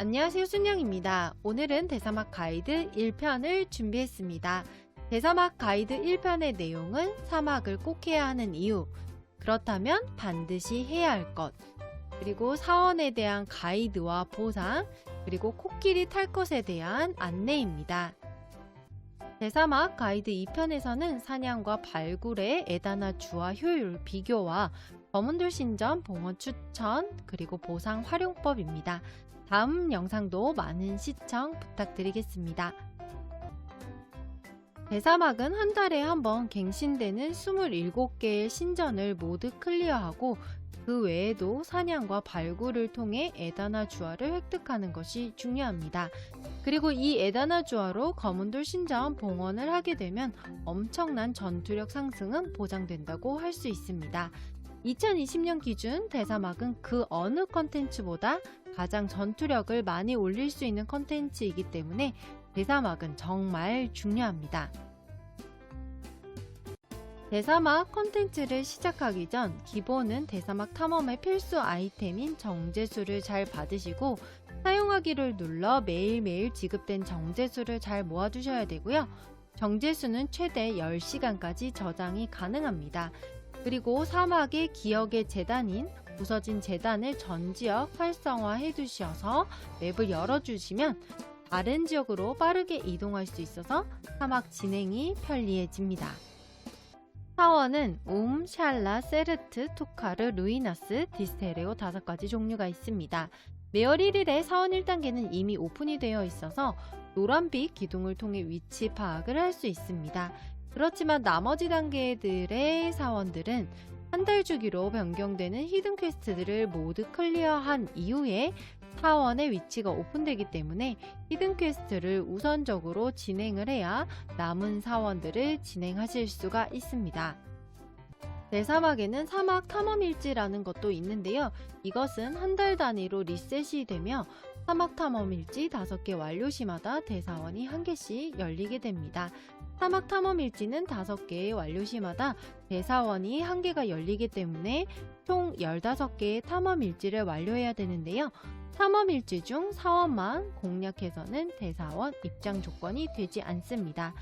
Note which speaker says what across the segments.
Speaker 1: 안녕하세요 순영입니다. 오늘은 대사막 가이드 1편을 준비했습니다. 대사막 가이드 1편의 내용은 사막을 꼭 해야 하는 이유, 그렇다면 반드시 해야 할 것, 그리고 사원에 대한 가이드와 보상, 그리고 코끼리 탈 것에 대한 안내입니다. 대사막 가이드 2편에서는 사냥과 발굴의 에다나 주와 효율 비교와 검은돌 신전 봉헌 추천 그리고 보상 활용법입니다. 다음 영상도 많은 시청 부탁드리겠습니다. 대사막은 한 달에 한 번 갱신되는 27개의 신전을 모두 클리어하고 그 외에도 사냥과 발굴을 통해 에다나 주화를 획득하는 것이 중요합니다. 그리고 이 에다나 주화로 검은돌 신전 봉헌을 하게 되면 엄청난 전투력 상승은 보장된다고 할 수 있습니다. 2020년 기준 대사막은 그 어느 컨텐츠보다 가장 전투력을 많이 올릴 수 있는 컨텐츠이기 때문에 대사막은 정말 중요합니다. 대사막 컨텐츠를 시작하기 전 기본은 대사막 탐험의 필수 아이템인 정제수를 잘 받으시고 사용하기를 눌러 매일매일 지급된 정제수를 잘 모아두셔야 되고요. 정제수는 최대 10시간까지 저장이 가능합니다. 그리고 사막의 기억의 재단인 부서진 재단을 전 지역 활성화해 두셔서 맵을 열어주시면 다른 지역으로 빠르게 이동할 수 있어서 사막 진행이 편리해집니다. 사원은 움, 샬라, 세르트, 투카르, 루이나스, 디스테레오 다섯 가지 종류가 있습니다. 매월 1일에 사원 1단계는 이미 오픈이 되어 있어서 노란빛 기둥을 통해 위치 파악을 할 수 있습니다. 그렇지만 나머지 단계들의 사원들은 한 달 주기로 변경되는 히든 퀘스트들을 모두 클리어한 이후에 사원의 위치가 오픈되기 때문에 히든 퀘스트를 우선적으로 진행을 해야 남은 사원들을 진행하실 수가 있습니다. 내 사막에는 사막 탐험 일지라는 것도 있는데요. 이것은 한 달 단위로 리셋이 되며 사막 탐험 일지 5개 완료 시마다 대사원이 1개씩 열리게 됩니다. 사막 탐험 일지는 5개의 완료 시마다 대사원이 1개가 열리기 때문에 총 15개의 탐험 일지를 완료해야 되는데요. 탐험 일지 중 사원만 공략해서는 대사원 입장 조건이 되지 않습니다.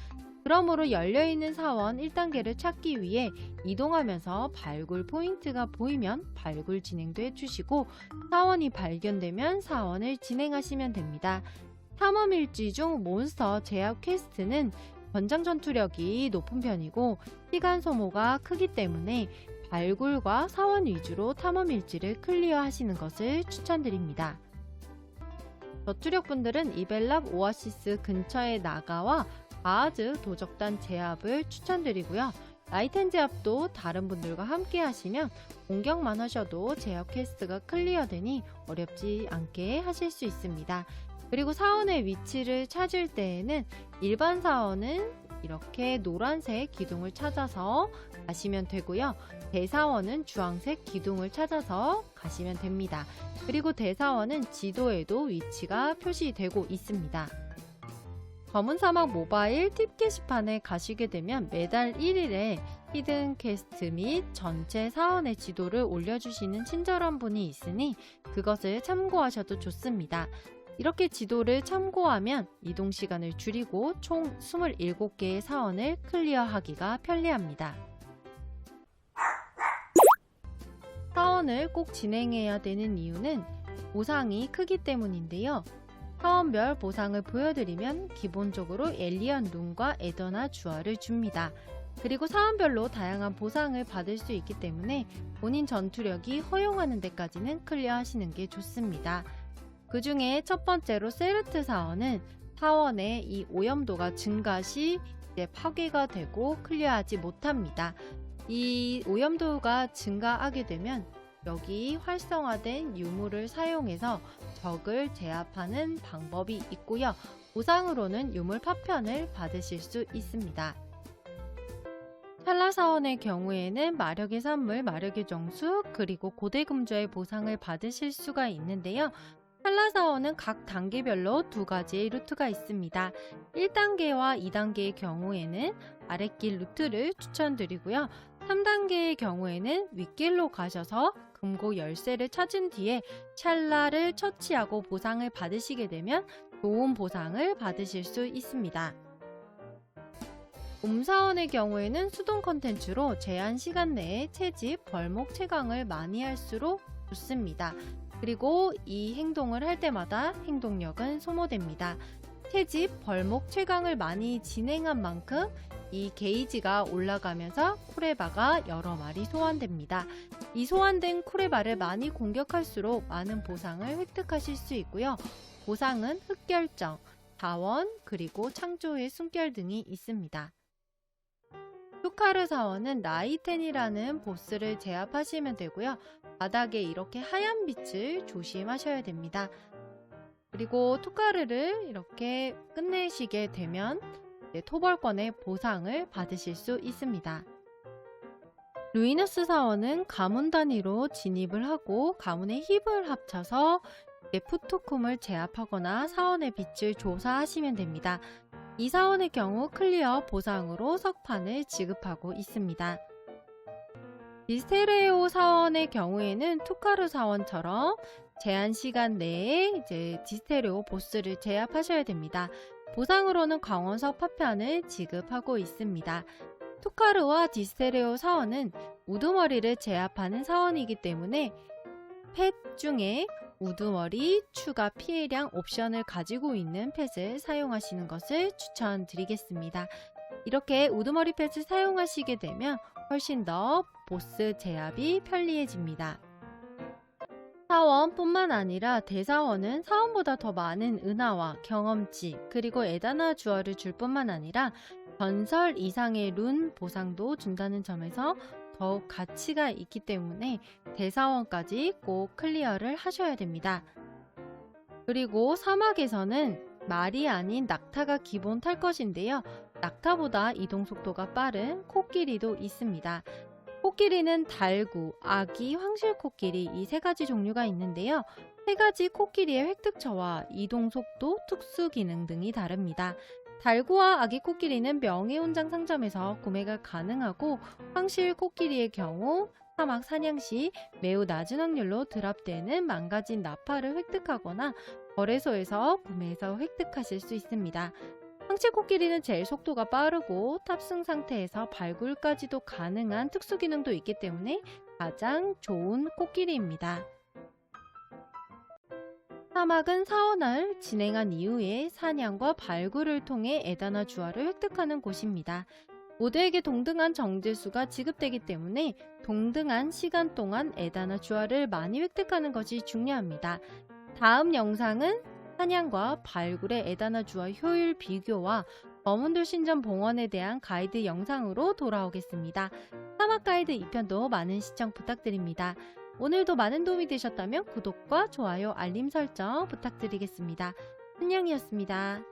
Speaker 1: 그러므로 열려있는 사원 1단계를 찾기 위해 이동하면서 발굴 포인트가 보이면 발굴 진행도 해주시고 사원이 발견되면 사원을 진행하시면 됩니다. 탐험 일지 중 몬스터 제압 퀘스트는 권장 전투력이 높은 편이고 시간 소모가 크기 때문에 발굴과 사원 위주로 탐험 일지를 클리어 하시는 것을 추천드립니다. 저투력 분들은 이벨랍 오아시스 근처의 나가와 바하즈 도적단 제압을 추천드리고요. 라이텐 제압도 다른 분들과 함께 하시면 공격만 하셔도 제압 퀘스트가 클리어되니 어렵지 않게 하실 수 있습니다. 그리고 사원의 위치를 찾을 때에는 일반 사원은 이렇게 노란색 기둥을 찾아서 가시면 되고요. 대사원은 주황색 기둥을 찾아서 가시면 됩니다. 그리고 대사원은 지도에도 위치가 표시되고 있습니다. 검은 사막 모바일 팁 게시판에 가시게 되면 매달 1일에 히든 퀘스트 및 전체 사원의 지도를 올려주시는 친절한 분이 있으니 그것을 참고하셔도 좋습니다. 이렇게 지도를 참고하면 이동 시간을 줄이고 총 27개의 사원을 클리어하기가 편리합니다. 사원을 꼭 진행해야 되는 이유는 보상이 크기 때문인데요. 사원별 보상을 보여드리면 기본적으로 엘리언 눈과 에더나 주화를 줍니다. 그리고 사원별로 다양한 보상을 받을 수 있기 때문에 본인 전투력이 허용하는 데까지는 클리어하시는 게 좋습니다. 그 중에 첫 번째로 세르트 사원은 사원의 이 오염도가 증가 시 이제 파괴가 되고 클리어하지 못합니다. 이 오염도가 증가하게 되면 여기 활성화된 유물을 사용해서 적을 제압하는 방법이 있고요. 보상으로는 유물 파편을 받으실 수 있습니다. 찰라사원의 경우에는 마력의 선물, 마력의 정수, 그리고 고대금조의 보상을 받으실 수가 있는데요. 찰라사원은 각 단계별로 두 가지의 루트가 있습니다. 1단계와 2단계의 경우에는 아랫길 루트를 추천드리고요. 3단계의 경우에는 윗길로 가셔서 금고 열쇠를 찾은 뒤에 찰나를 처치하고 보상을 받으시게 되면 좋은 보상을 받으실 수 있습니다. 옴사원의 경우에는 수동 컨텐츠로 제한 시간 내에 채집, 벌목, 채광을 많이 할수록 좋습니다. 그리고 이 행동을 할 때마다 행동력은 소모됩니다. 채집, 벌목, 채광을 많이 진행한 만큼 이 게이지가 올라가면서 쿠레바가 여러 마리 소환됩니다. 이 소환된 쿠레바를 많이 공격할수록 많은 보상을 획득하실 수 있고요. 보상은 흑결정, 자원, 그리고 창조의 숨결 등이 있습니다. 투카르 사원은 나이텐이라는 보스를 제압하시면 되고요. 바닥에 이렇게 하얀 빛을 조심하셔야 됩니다. 그리고 투카르를 이렇게 끝내시게 되면 토벌권의 보상을 받으실 수 있습니다. 루이너스 사원은 가문 단위로 진입을 하고 가문의 힙을 합쳐서 이제 푸토쿰을 제압하거나 사원의 빛을 조사하시면 됩니다. 이 사원의 경우 클리어 보상으로 석판을 지급하고 있습니다. 디스테레오 사원의 경우에는 투카르 사원처럼 제한 시간 내에 이제 디스테레오 보스를 제압하셔야 됩니다. 보상으로는 광원석 파편을 지급하고 있습니다. 투카르와 디스테레오 사원은 우두머리를 제압하는 사원이기 때문에 펫 중에 우두머리 추가 피해량 옵션을 가지고 있는 펫을 사용하시는 것을 추천드리겠습니다. 이렇게 우두머리 펫을 사용하시게 되면 훨씬 더 보스 제압이 편리해집니다. 사원뿐만 아니라 대사원은 사원보다 더 많은 은하와 경험치 그리고 에다나 주어를 줄 뿐만 아니라 전설 이상의 룬 보상도 준다는 점에서 더욱 가치가 있기 때문에 대사원까지 꼭 클리어를 하셔야 됩니다. 그리고 사막에서는 말이 아닌 낙타가 기본 탈 것인데요. 낙타보다 이동 속도가 빠른 코끼리도 있습니다. 코끼리는 달구, 아기, 황실 코끼리 이 세 가지 종류가 있는데요. 세 가지 코끼리의 획득처와 이동 속도, 특수 기능 등이 다릅니다. 달구와 아기 코끼리는 명예훈장 상점에서 구매가 가능하고 황실 코끼리의 경우 사막 사냥 시 매우 낮은 확률로 드랍되는 망가진 나팔을 획득하거나 거래소에서 구매해서 획득하실 수 있습니다. 황실 코끼리는 제일 속도가 빠르고 탑승 상태에서 발굴까지도 가능한 특수 기능도 있기 때문에 가장 좋은 코끼리입니다. 사막은 사원을 진행한 이후에 사냥과 발굴을 통해 에다나 주화를 획득하는 곳입니다. 모두에게 동등한 정제수가 지급되기 때문에 동등한 시간 동안 에다나 주화를 많이 획득하는 것이 중요합니다. 다음 영상은 사냥과 발굴의 에다나 주화 효율 비교와 검은돌 신전 봉헌에 대한 가이드 영상으로 돌아오겠습니다. 사막 가이드 2편도 많은 시청 부탁드립니다. 오늘도 많은 도움이 되셨다면 구독과 좋아요, 알림 설정 부탁드리겠습니다. 순양이었습니다.